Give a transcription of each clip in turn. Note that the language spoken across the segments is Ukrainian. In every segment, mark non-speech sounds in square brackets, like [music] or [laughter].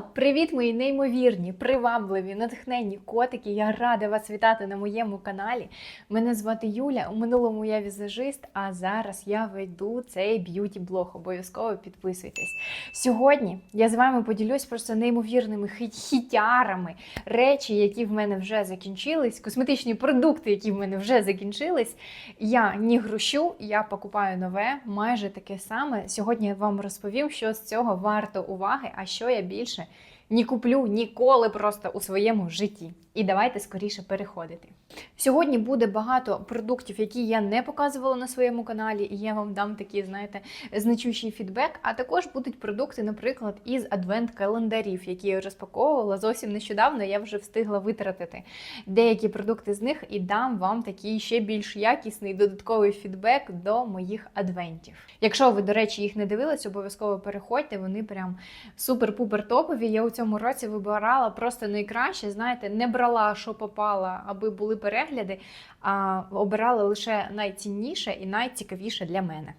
Привіт, мої неймовірні, привабливі, натхненні котики. Я рада вас вітати на моєму каналі. Мене звати Юля. У минулому я візажист, а зараз я веду цей б'юті-блог. Обов'язково підписуйтесь. Сьогодні я з вами поділюсь просто неймовірними хітярами, речі, які в мене вже закінчились, косметичні продукти, які в мене вже закінчились. Я не грущу, я покупаю нове, майже таке саме. Сьогодні я вам розповім, що з цього варто уваги, а що я більше не куплю ніколи просто у своєму житті. І давайте скоріше переходити. Сьогодні буде багато продуктів, які я не показувала на своєму каналі, і я вам дам такий, знаєте, значущий фідбек. А також будуть продукти, наприклад, із адвент-календарів, які я розпаковувала зовсім нещодавно. Я вже встигла витратити деякі продукти з них і дам вам такий ще більш якісний додатковий фідбек до моїх адвентів. Якщо ви, до речі, їх не дивились, обов'язково переходьте. Вони прям супер-пупер топові. Я у цьому році вибирала просто найкраще. Знаєте, не брала, що попала, аби були перегляди, а обирала лише найцінніше і найцікавіше для мене.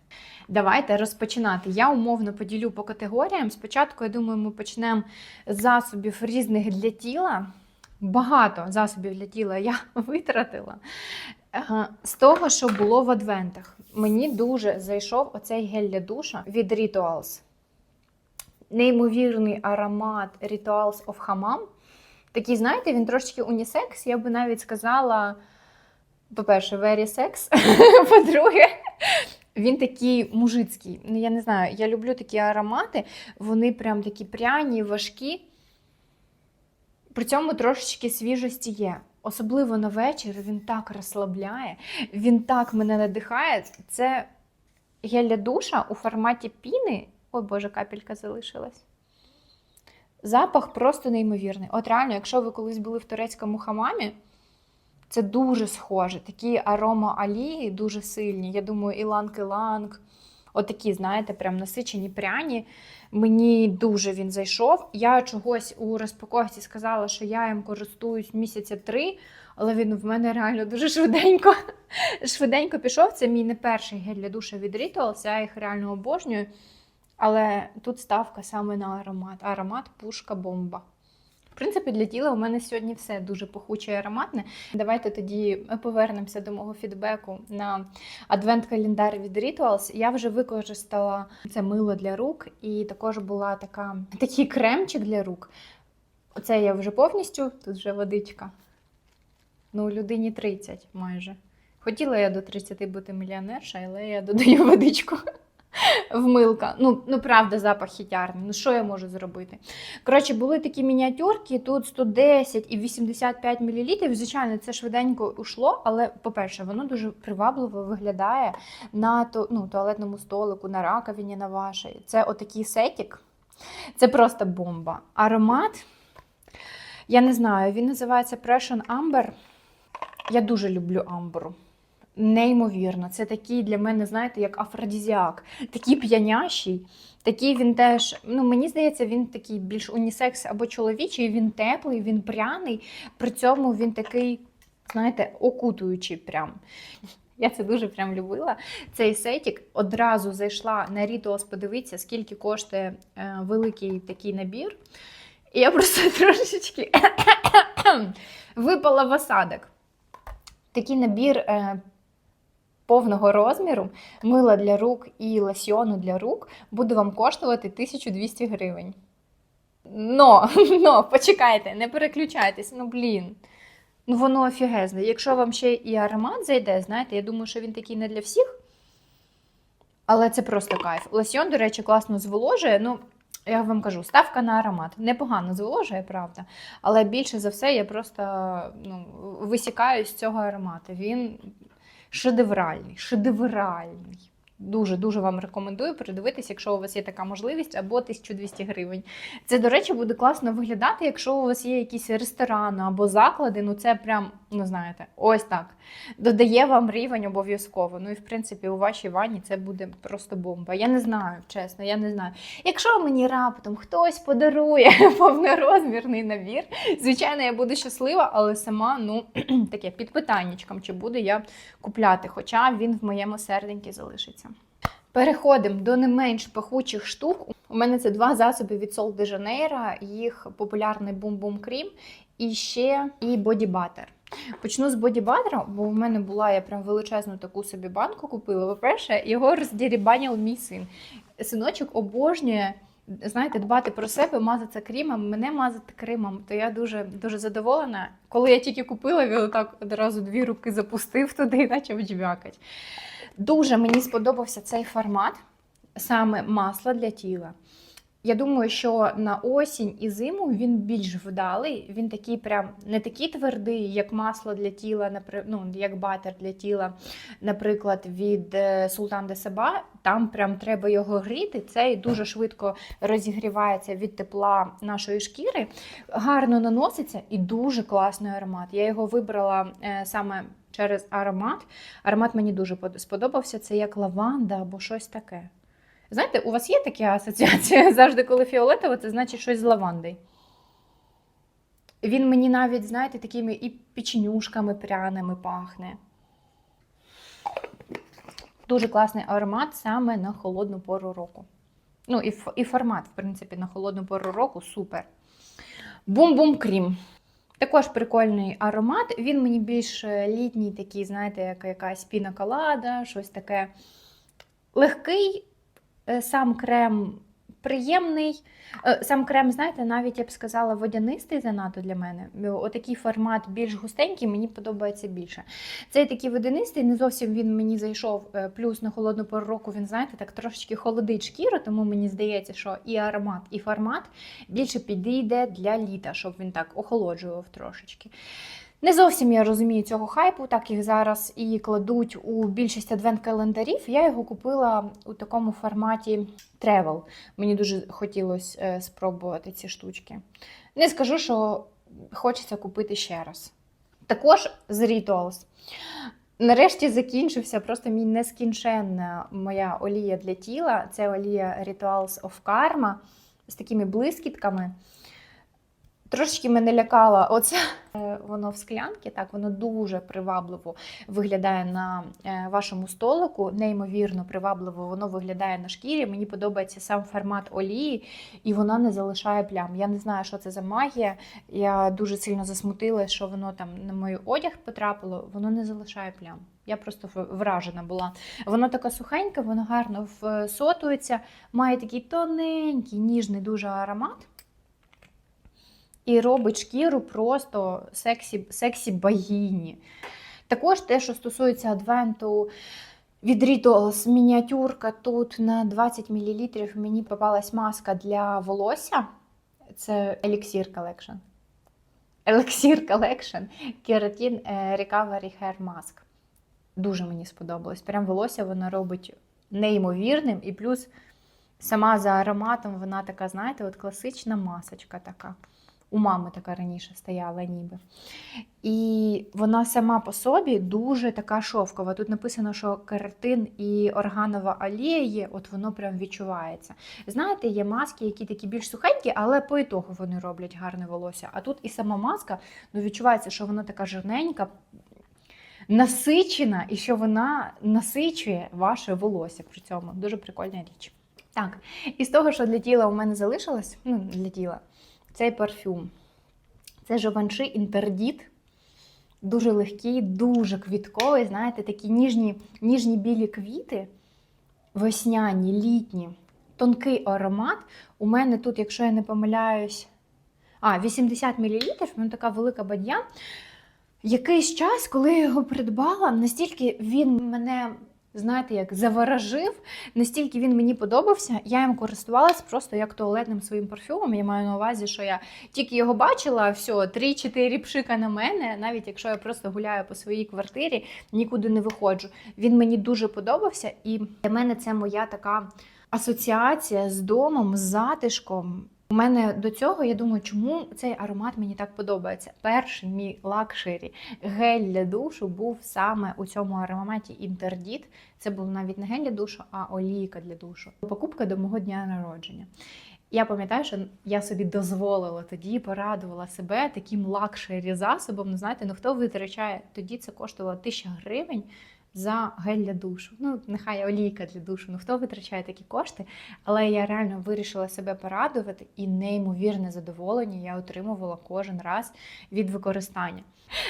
Давайте розпочинати. Я умовно поділю по категоріям. Спочатку, я думаю, ми почнемо з засобів різних для тіла. Багато засобів для тіла я [laughs] витратила. З того, що було в адвентах, мені дуже зайшов оцей гель для душа від Rituals. Неймовірний аромат Rituals of Hammam. Такий, знаєте, він трошечки унісекс, я би навіть сказала, по-перше, very sex. [laughs] По-друге, він такий мужицький. Ну, я не знаю, я люблю такі аромати, вони прям такі пряні, важкі. При цьому трошечки свіжості є. Особливо на вечір він так розслабляє, він так мене надихає. Це гель душа у форматі піни. Ой, Боже, капелька залишилась. Запах просто неймовірний. От реально, якщо ви колись були в турецькому хамамі, це дуже схоже. Такі арома алії дуже сильні. Я думаю, іланг-іланг. Отакі, знаєте, прям насичені пряні. Мені дуже він зайшов. Я чогось у розпаковці сказала, що я їм користуюсь місяця три, але він в мене реально дуже швиденько. [laughs] Швиденько пішов. Це мій не перший гель для душа від Rituals, я їх реально обожнюю. Але тут ставка саме на аромат. Аромат пушка бомба. В принципі, для тіла у мене сьогодні все дуже пахуче і ароматне. Давайте тоді повернемося до мого фідбеку на адвент-календар від Rituals. Я вже використала це мило для рук, і також була така, такий кремчик для рук. Оце я вже повністю, тут вже водичка. Ну, людині 30 майже. Хотіла я до 30 бути мільйонерша, але я додаю [laughs] водичку [laughs] в милка. Ну, ну правда, запах хітярний. Ну, що я можу зробити? Коротше, були такі мініатюрки, тут 110 і 85 мл. Звичайно, це швиденько ушло, але, по-перше, воно дуже привабливо виглядає на то, ну, туалетному столику, на раковині на вашій. Це отакий сетік. Це просто бомба. Аромат, я не знаю, він називається Pression Amber. Я дуже люблю амбру. Неймовірно, це такий для мене, знаєте, як афродізіак, такий п'янящий, такий він теж, ну мені здається, він такий більш унісекс або чоловічий, він теплий, він пряний, при цьому він такий, знаєте, окутуючий прям. Я це дуже прям любила. Цей сетік одразу зайшла на Rituals, подивитися, скільки коштує е, великий такий набір. І я просто [laughs] трошечки випала в осадок. Такий набір е, повного розміру, мила для рук і лосьйону для рук буде вам коштувати 1200 гривень. Но, [laughs] но, почекайте, не переключайтесь, ну блін. Ну воно офігезне. Якщо вам ще і аромат зайде, знаєте, я думаю, що він такий не для всіх. Але це просто кайф. Лосьйон, до речі, класно зволожує. Ну, я вам кажу, ставка на аромат. Непогано зволожує, правда. Але більше за все я просто ну, висікаю з цього аромату. Він шедевральний, шедевральний. Дуже-дуже вам рекомендую передивитись, якщо у вас є така можливість, або 1200 гривень. Це, до речі, буде класно виглядати, якщо у вас є якісь ресторани або заклади. Ну, це прям, ну знаєте, ось так. Додає вам рівень обов'язково. Ну і в принципі, у вашій ванні це буде просто бомба. Я не знаю, чесно, я не знаю. Якщо мені раптом хтось подарує [laughs] повнорозмірний набір, звичайно, я буду щаслива, але сама, ну, [clears throat] таке під питаннячком, чи буду я купляти, хоча він в моєму серденькі залишиться. Переходимо до не менш пахучих штук. У мене це два засоби від Sol de Janeiro, їх популярний Boom Cream і ще і Butter. Почну з Butter, бо в мене була я прям величезну таку собі банку купила. По-перше, його роздірібанив мій син. Синочок обожнює. Знаєте, дбати про себе, мазатися крімом, мене мазати кремом, то я дуже дуже задоволена. Коли я тільки купила, він так одразу дві руки запустив туди і почав джвякать. Дуже мені сподобався цей формат, саме масло для тіла. Я думаю, що на осінь і зиму він більш вдалий. Він такий прям не такий твердий, як масло для тіла, ну, як батер для тіла, наприклад, від е, Султан де Саба. Там прям треба його гріти. Цей дуже швидко розігрівається від тепла нашої шкіри, гарно наноситься і дуже класний аромат. Я його вибрала е, саме через аромат. Аромат мені дуже под- сподобався. Це як лаванда або щось таке. Знаєте, у вас є такі асоціації? [laughs] Завжди, коли фіолетово, це значить щось з лавандою. Він мені навіть, знаєте, такими і печенюшками пряними пахне. Дуже класний аромат саме на холодну пору року. Ну, і, і формат, в принципі, на холодну пору року супер. Бум-бум крім. Також прикольний аромат. Він мені більш е, літній, такий, знаєте, як якась пінаколада, щось таке легкий, сам крем приємний. Е, Сам крем, знаєте, навіть я б сказала, водянистий занадто для мене. Е, Отакий формат більш густенький, мені подобається більше. Цей такий водянистий, не зовсім він мені зайшов. е, Плюс на холодну пору року він, знаєте, так трошечки холодить шкіру, тому мені здається, що і аромат, і формат більше підійде для літа, щоб він так охолоджував трошечки. Не зовсім я розумію цього хайпу, так їх зараз і кладуть у більшість адвент-календарів. Я його купила у такому форматі travel. Мені дуже хотілося е, спробувати ці штучки. Не скажу, що хочеться купити ще раз. Також з Rituals. Нарешті закінчився просто мій нескінченна моя олія для тіла. Це олія Rituals of Karma з такими блискітками. Трошечки мене лякала оце [laughs] е, воно в склянці, так воно дуже привабливо виглядає на е, вашому столику, неймовірно привабливо воно виглядає на шкірі. Мені подобається сам формат олії, і вона не залишає плям. Я не знаю, що це за магія. Я дуже сильно засмутилася, що воно там на мій одяг потрапило, воно не залишає плям. Я просто вражена була. Воно таке сухеньке, воно гарно всотується, має такий тоненький, ніжний дуже аромат. І робить шкіру просто сексі, сексі богині. Також те, що стосується адвенту від Rituals, мініатюрка тут на 20 мл мені попалась маска для волосся. Це Elixir Collection. Elixir Collection Keratin е, Recovery Hair Mask. Дуже мені сподобалось. Прям волосся вона робить неймовірним. І плюс сама за ароматом вона така, знаєте, от класична масочка така. У мами така раніше стояла ніби. І вона сама по собі дуже така шовкова. Тут написано, що кератин і органова олія є, от воно прям відчувається. Знаєте, є маски, які такі більш сухенькі, але по ітогу вони роблять гарне волосся. А тут і сама маска, ну відчувається, що вона така жирненька, насичена, і що вона насичує ваше волосся при цьому. Дуже прикольна річ. Так, і з того, що для тіла у мене залишилось, ну, для тіла, цей парфюм. Це Givenchy Інтердіт. Дуже легкий, дуже квітковий. Знаєте, такі ніжні, ніжні білі квіти, весняні, літні, тонкий аромат. У мене тут, якщо я не помиляюсь, а, 80 мл, воно така велика бадья. Якийсь час, коли я його придбала, настільки він мене, знаєте, як заворожив, настільки він мені подобався, я їм користувалась просто як туалетним своїм парфюмом. Я маю на увазі, що я тільки його бачила, все, 3-4 пшика на мене, навіть якщо я просто гуляю по своїй квартирі, нікуди не виходжу. Він мені дуже подобався, і для мене це моя така асоціація з домом, з затишком. У мене до цього я думаю, чому цей аромат мені так подобається. Перший мій лакшері гель для душу був саме у цьому ароматі Інтердіт. Це був навіть не гель для душу, а олійка для душу. Покупка до мого дня народження. Я пам'ятаю, що я собі дозволила тоді, порадувала себе таким лакшері засобом. Ну, знаєте, ну хто витрачає? Тоді це коштувало 1000 гривень за гель для душу. Ну, нехай олійка для душу. Ну хто витрачає такі кошти? Але я реально вирішила себе порадувати і неймовірне задоволення я отримувала кожен раз від використання.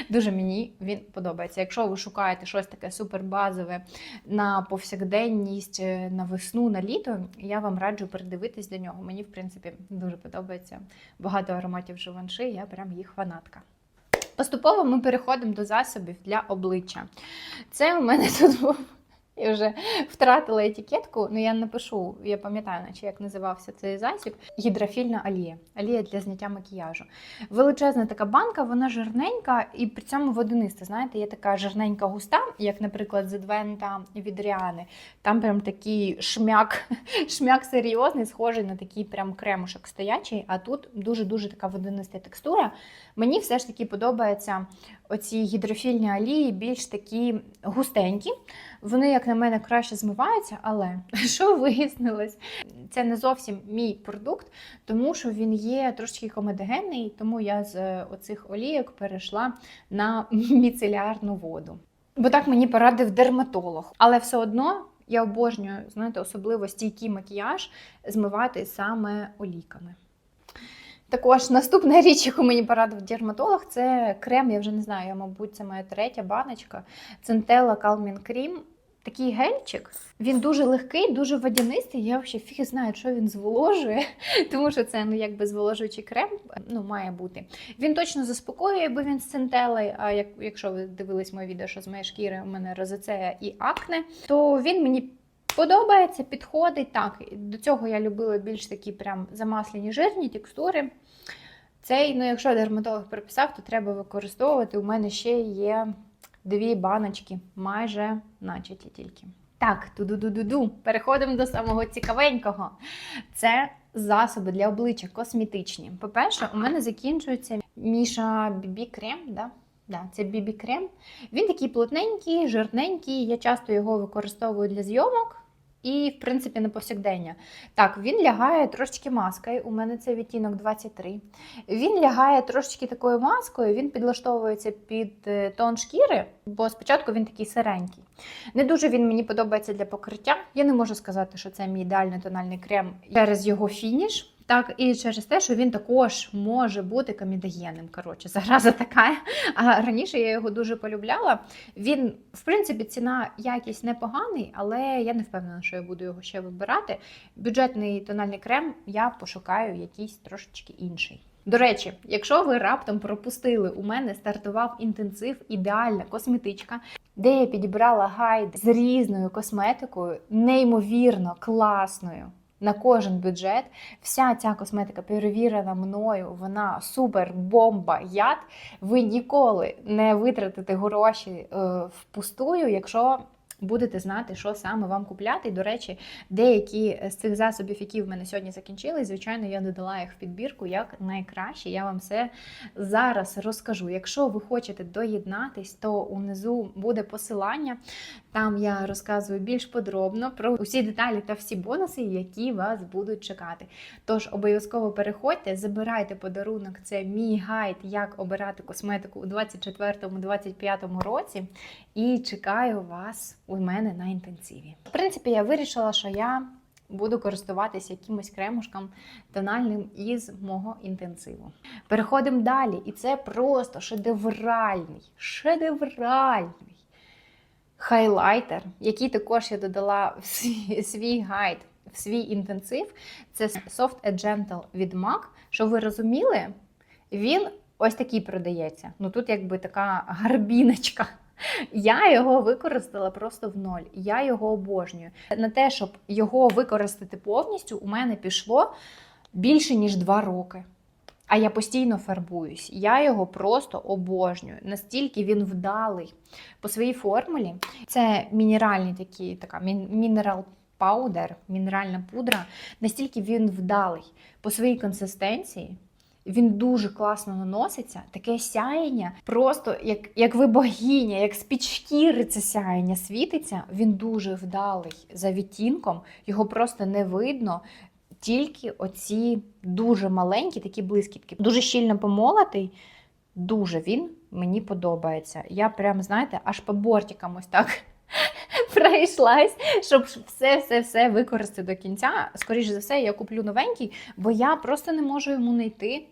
Дуже мені він подобається. Якщо ви шукаєте щось таке супербазове на повсякденність, е, на весну, на літо, я вам раджу передивитись до нього. Мені, в принципі, дуже подобається багато ароматів Живанши, я прям їх фанатка. Поступово ми переходимо до засобів для обличчя. Це у мене тут був. Я вже втратила етикетку, ну я напишу, я пам'ятаю, наче як називався цей засіб. Гідрофільна олія. Олія для зняття макіяжу. Величезна така банка, вона жирненька і при цьому водяниста. Знаєте, є така жирненька густа, як, наприклад, з Адвента від Ріани. Там прям такий шмяк, [laughs] шмяк серйозний, схожий на такий прям кремушок стоячий. А тут дуже-дуже така водяниста текстура. Мені все ж таки подобається оці гідрофільні олії, більш такі густенькі. Вони, як на мене, краще змиваються, але [laughs] що вияснилось? Це не зовсім мій продукт, тому що він є трошки комедогенний, тому я з е, оцих олійок перейшла на [laughs] міцелярну воду. Бо так мені порадив дерматолог. Але все одно я обожнюю, знаєте, особливо стійкий макіяж змивати саме олійками. Також наступна [laughs] річ, яку мені порадив дерматолог, це крем. Я вже не знаю, мабуть, це моя третя баночка. Centella Calming Cream. Такий гельчик. Він дуже легкий, дуже водянистий. Я взагалі фіг знаю, що він зволожує, [laughs] тому що це ну якби зволожуючий крем ну, має бути. Він точно заспокоює, бо він з центелей. А як, якщо ви дивились моє відео, що з моєї шкіри у мене розоцея і акне, то він мені подобається, підходить. Так, до цього я любила більш такі прям замаслені жирні текстури. Цей, ну, якщо дерматолог приписав, то треба використовувати. У мене ще є дві баночки, майже начаті тільки. Так, ту-ду-ду-ду-ду. Переходимо до самого цікавенького. Це засоби для обличчя косметичні. По-перше, у мене закінчується Міша Бібі Крем. Да? Да, це Бібі Крем. Він такий плотненький, жирненький. Я часто його використовую для зйомок. І, в принципі, на повсякдення. Так, він лягає трошечки маскою. У мене це відтінок 23. Він лягає трошечки такою маскою, він підлаштовується під е, тон шкіри, бо спочатку він такий сиренький. Не дуже він мені подобається для покриття. Я не можу сказати, що це мій ідеальний тональний крем через його фініш. Так, і через те, що він також може бути комедогенним. Коротше, [laughs] зараза така. А раніше я його дуже полюбляла. Він, в принципі, ціна якість непоганий, але я не впевнена, що я буду його ще вибирати. Бюджетний тональний крем я пошукаю якийсь трошечки інший. До речі, якщо ви раптом пропустили, у мене стартував інтенсив ідеальна косметичка, де я підібрала гайд з різною косметикою, неймовірно класною. На кожен бюджет. Вся ця косметика перевірена мною, вона супер бомба яд. Ви ніколи не витратите гроші е, впустую, якщо будете знати, що саме вам купляти. І, до речі, деякі з цих засобів, які в мене сьогодні закінчились, звичайно, я додала їх в підбірку як найкраще. Я вам все зараз розкажу. Якщо ви хочете доєднатись, то унизу буде посилання. Там я розказую більш подробно про усі деталі та всі бонуси, які вас будуть чекати. Тож обов'язково переходьте, забирайте подарунок. Це мій гайд, як обирати косметику у 2024-2025 році. І чекаю вас у мене на інтенсиві. В принципі, я вирішила, що я буду користуватися якимось кремушком тональним із мого інтенсиву. Переходимо далі, і це просто шедевральний, шедевральний хайлайтер, який також я додала в свій, [laughs] свій гайд, в свій інтенсив. Це Soft and Gentle від MAC. Щоб ви розуміли, він ось такий продається. Ну тут якби така гарбіночка. Я його використала просто в ноль. Я його обожнюю. На те, щоб його використати повністю, у мене пішло більше ніж два роки. А я постійно фарбуюсь. Я його просто обожнюю. Настільки він вдалий по своїй формулі. Це мінеральний такий, така мінерал паудер, мінеральна пудра. Настільки він вдалий по своїй консистенції. Він дуже класно наноситься, таке сяєння, просто як як ви богиня, як з-під шкіри це сяєння світиться. Він дуже вдалий за відтінком, його просто не видно. Тільки оці дуже маленькі, такі блискітки. Дуже щільно помолотий, дуже він мені подобається. Я прям, знаєте, аж по бортикам ось так [laughs] пройшлась, щоб все-все-все використати до кінця. Скоріше за все, я куплю новенький, бо я просто не можу йому знайти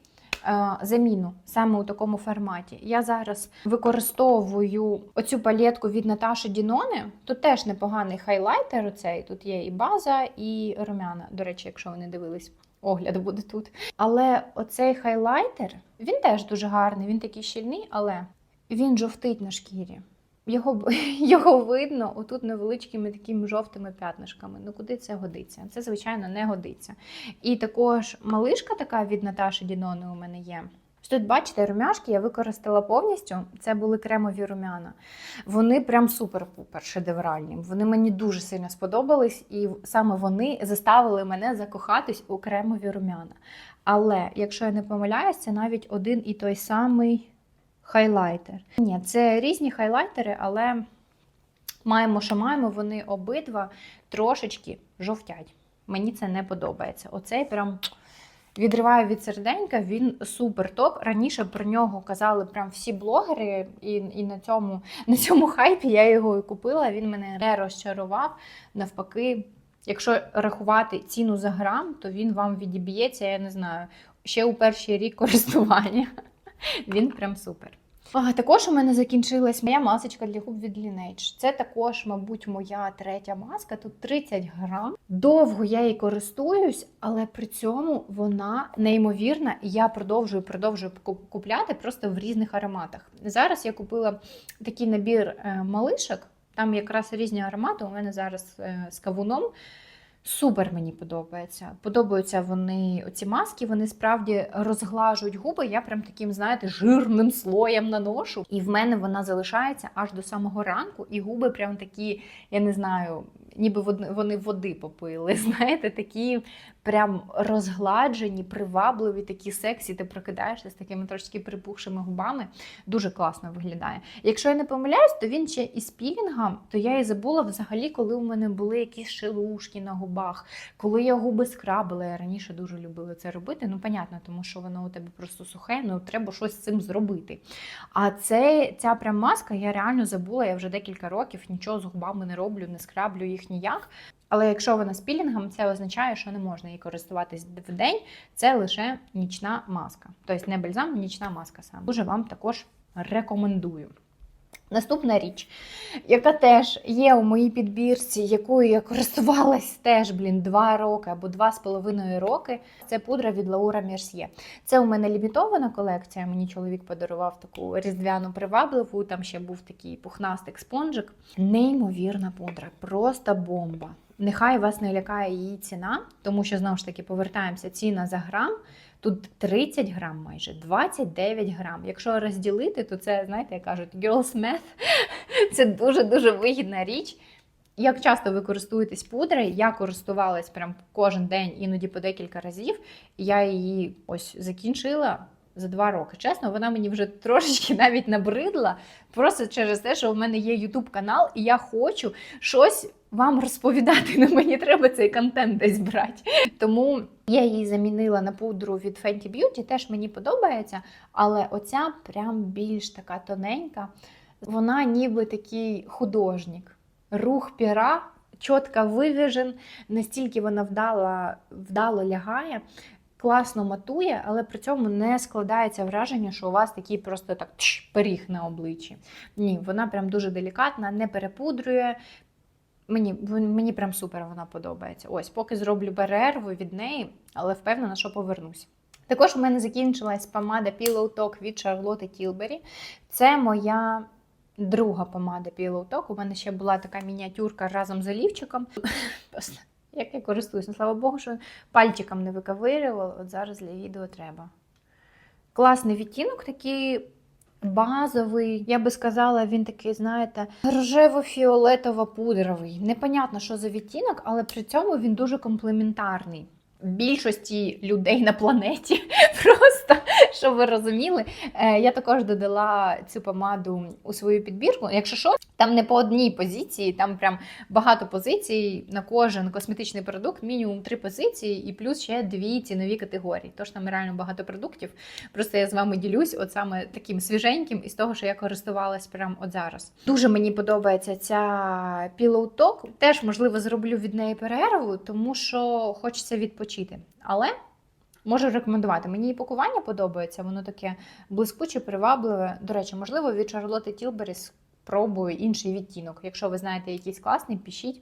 заміну саме у такому форматі. Я зараз використовую оцю палетку від Наташі Діноне. Тут теж непоганий хайлайтер. Оцей. Тут є і база, і румяна. До речі, якщо ви не дивились. Огляд буде тут. Але оцей хайлайтер, він теж дуже гарний, він такий щільний, але він жовтить на шкірі. Його, [laughs] його видно отут невеличкими такими жовтими п'ятнишками. Ну куди це годиться? Це, звичайно, не годиться. І також малишка така від Наташі Дінони у мене є. Тут, бачите, румяшки я використала повністю. Це були кремові румяна. Вони прям супер-пупер шедевральні. Вони мені дуже сильно сподобались, і саме вони заставили мене закохатись у кремові румяна. Але, якщо я не помиляюсь, це навіть один і той самий хайлайтер. Ні, це різні хайлайтери, але маємо, що маємо, вони обидва трошечки жовтять. Мені це не подобається. Оцей прям відриваю від серденька, він супер топ. Раніше про нього казали прям всі блогери, і, і на, цьому, на цьому хайпі я його і купила. Він мене не розчарував. Навпаки, якщо рахувати ціну за грам, то він вам відіб'ється, я не знаю, ще у перший рік користування. [laughs] Він прям супер. А, також у мене закінчилась моя масочка для губ від Lineage. Це також, мабуть, моя третя маска. Тут 30 грам. Довго я її користуюсь, але при цьому вона неймовірна, і я продовжую продовжую купляти просто в різних ароматах. Зараз я купила такий набір е, малишок. Там якраз різні аромати. У мене зараз е, з кавуном. Супер мені подобається. Подобаються вони оці маски, вони справді розглажують губи. Я прям таким, знаєте, жирним слоєм наношу. І в мене вона залишається аж до самого ранку. І губи прям такі, я не знаю, ніби вони води попили. [laughs] Знаєте, такі прям розгладжені, привабливі, такі сексі. Ти прокидаєшся з такими трошки припухшими губами. Дуже класно виглядає. Якщо я не помиляюсь, то він ще із пілінгом, то я і забула взагалі, коли у мене були якісь шелушки на губах, коли я губи скрабила. Я раніше дуже любила це робити. Ну, понятно, тому що воно у тебе просто сухе, ну треба щось з цим зробити. А це, ця прям маска, я реально забула, я вже декілька років нічого з губами не роблю, не скраблю їх ніяк. Але якщо вона з пілінгом, це означає, що не можна її користуватись в день. Це лише нічна маска. Тобто не бальзам, нічна маска саме. Дуже вам також рекомендую. Наступна річ, яка теж є у моїй підбірці, якою я користувалась теж, блін, два роки або два з половиною роки. Це пудра від Лаура Мерсьє. Це у мене лімітована колекція. Мені чоловік подарував таку різдвяну привабливу. Там ще був такий пухнастик спонжик. Неймовірна пудра, просто бомба. Нехай вас не лякає її ціна, тому що знову ж таки повертаємося ціна за грам. Тут 30 грам майже, 29 грам. Якщо розділити, то це, знаєте, як кажуть, girls math. [laughs] Це дуже-дуже вигідна річ. Як часто ви користуєтесь пудрою? Я користувалась прям кожен день, іноді по декілька разів. Я її ось закінчила за два роки. Чесно, вона мені вже трошечки [laughs] навіть набридла. Просто через те, що у мене є YouTube канал, і я хочу щось вам розповідати. Ну, мені треба цей контент десь брати. Тому я її замінила на пудру від Fenty Beauty, теж мені подобається, але оця прям більш така тоненька. Вона ніби такий художник. Рух піра чітко вивіжен, настільки вона вдало, вдало лягає, класно матує, але при цьому не складається враження, що у вас такий просто так тш, пиріг на обличчі. Ні, вона прям дуже делікатна, не перепудрює. Мені, мені прям супер вона подобається. Ось, поки зроблю перерву від неї, але впевнена, що повернусь. Також у мене закінчилась помада Pillow Talk від Charlotte Tilbury. Це моя друга помада Pillow Talk. У мене ще була така мініатюрка разом з олівчиком. Як я користуюсь, ну, слава Богу, що пальчиком не виковирювала. От зараз для відео треба. Класний відтінок, такий базовий. Я би сказала, він такий, знаєте, рожево-фіолетово-пудровий. Непонятно, що за відтінок, але при цьому він дуже комплементарний. Більшості людей на планеті [laughs] просто [laughs] Щоб ви розуміли, е, я також додала цю помаду у свою підбірку. Якщо що, там не по одній позиції, там прям багато позицій на кожен косметичний продукт, мінімум три позиції, і плюс ще дві цінові категорії. Тож там реально багато продуктів. Просто я з вами ділюсь, от саме таким свіженьким із того, що я користувалась прямо от зараз. Дуже мені подобається ця Pillow Talk. Теж можливо зроблю від неї перерву, тому що хочеться відпочити. Але Можу рекомендувати. Мені і пакування подобається, воно таке блискуче, привабливе. До речі, можливо, від Charlotte Tilbury спробую інший відтінок. Якщо ви знаєте якийсь класний, пишіть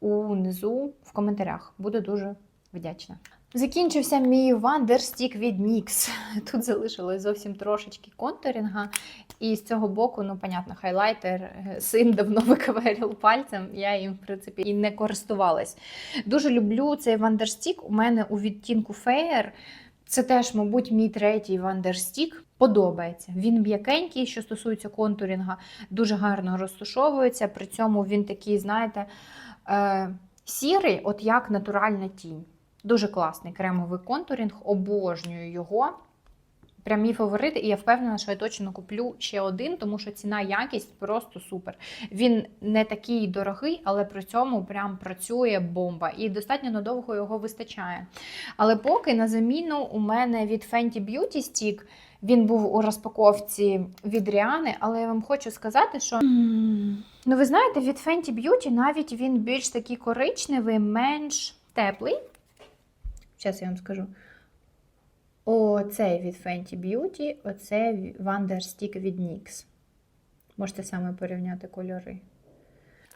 унизу в коментарях. Буду дуже вдячна. Закінчився мій вандерстік від NYX. [laughs] Тут залишилось зовсім трошечки контурінга. І з цього боку, ну, понятно, хайлайтер е, син давно [laughs] виковиряв пальцем. Я їм, в принципі, і не користувалась. Дуже люблю цей Wonderstick. У мене у відтінку Fair. Це теж, мабуть, мій третій Wonderstick. Подобається. Він м'якенький, що стосується контурінга, дуже гарно розташовується. При цьому він такий, знаєте, е, сірий, от як натуральна тінь. Дуже класний кремовий контурінг, обожнюю його. Прям мій фаворит, і я впевнена, що я точно куплю ще один, тому що ціна якість просто супер. Він не такий дорогий, але при цьому прям працює бомба. І достатньо надовго його вистачає. Але поки на заміну у мене від Fenty Beauty Stick, він був у розпаковці від Ріани, але я вам хочу сказати, що. Ну, ви знаєте, від Fenty Beauty навіть він більш такий коричневий, менш теплий. Зараз я вам скажу. Оцей від Fenty Beauty, оце Wonderstick від NYX. Можете саме порівняти кольори.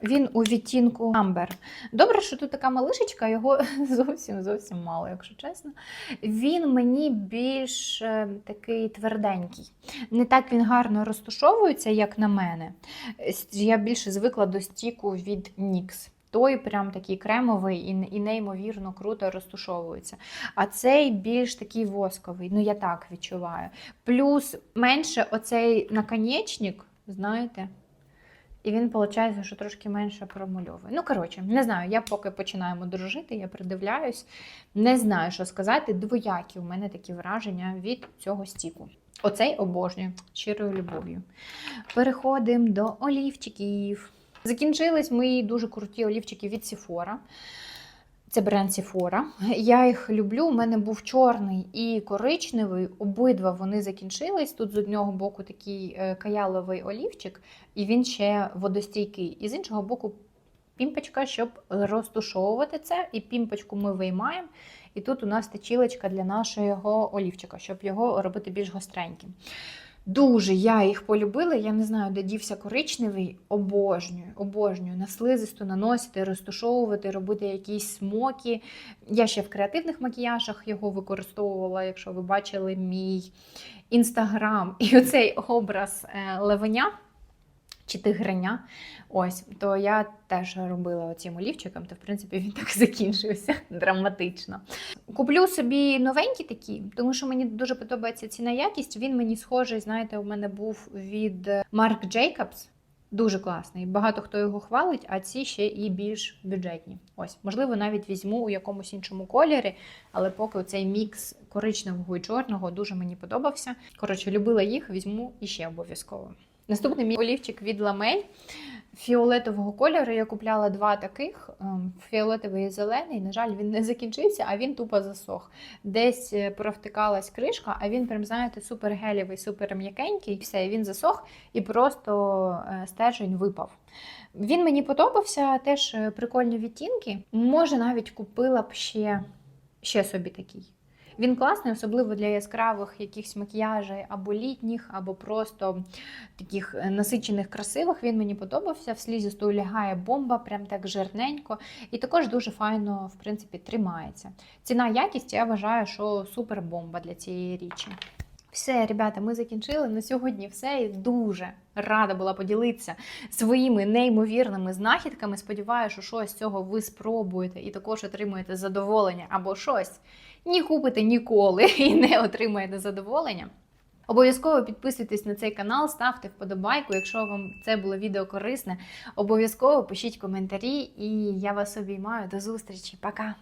Він у відтінку Amber. Добре, що тут така малишечка, його [laughs] зовсім зовсім мало, якщо чесно. Він мені більш е, такий тверденький. Не так він гарно розташовується, як на мене. Я більше звикла до стіку від NYX. Той прям такий кремовий і, і неймовірно круто розтушовується. А цей більш такий восковий, ну я так відчуваю. Плюс менше оцей наконечник, знаєте, і він, виходить, що трошки менше промальовує. Ну, коротше, не знаю, я поки починаємо дружити, я придивляюсь, не знаю, що сказати. Двоякі у мене такі враження від цього стіку. Оцей обожнюю щирою любов'ю. Переходимо до олівчиків. Закінчились мої дуже круті олівчики від Sephora. Це бренд Sephora. Я їх люблю. У мене був чорний і коричневий. Обидва вони закінчились. Тут з одного боку такий е, каяловий олівчик, і він ще водостійкий. І з іншого боку, пімпочка, щоб розтушовувати це. І пімпочку ми виймаємо. І тут у нас течілочка для нашого олівчика, щоб його робити більш гостреньким. Дуже я їх полюбила. Я не знаю, де дівся коричневий. Обожнюю, обожнюю на слизисту наносити, розтушовувати, робити якісь смоки. Я ще в креативних макіяжах його використовувала, якщо ви бачили мій інстаграм і оцей образ е, левеня. Чи тигреня, ось, то я теж робила оцим олівчиком, то в принципі він так [laughs] закінчився драматично. Куплю собі новенькі такі, тому що мені дуже подобається ціна якість. Він мені схожий, знаєте, у мене був від Marc Jacobs. Дуже класний. Багато хто його хвалить, а ці ще і більш бюджетні. Ось, можливо, навіть візьму у якомусь іншому кольорі, але поки цей мікс коричневого і чорного дуже мені подобався. Коротше, любила їх, візьму іще обов'язково. Наступний мій олівчик від ламель фіолетового кольору. Я купляла два таких: ем, фіолетовий і зелений. На жаль, він не закінчився, а він тупо засох. Десь е, провтикалась кришка, а він, прям, знаєте, супер гелєвий, супер м'якенький. Все, він засох і просто е, стержень випав. Він мені подобався, теж е, прикольні відтінки. Може, навіть купила б ще, ще собі такий. Він класний, особливо для яскравих якихось макіяжей або літніх, або просто таких е, насичених, красивих. Він мені подобався. В слізісту лягає бомба, прям так жирненько. І також дуже файно, в принципі, тримається. Ціна якість, я вважаю, що супер бомба для цієї річі. Все, ребята, ми закінчили на сьогодні. Все і дуже рада була поділитися своїми неймовірними знахідками. Сподіваюся, що щось з цього ви спробуєте і також отримуєте задоволення або щось ні купите ніколи [laughs] і не отримаєте задоволення. Обов'язково підписуйтесь на цей канал, ставте вподобайку, якщо вам це було відео корисне. Обов'язково пишіть коментарі, і я вас обіймаю. До зустрічі, пока!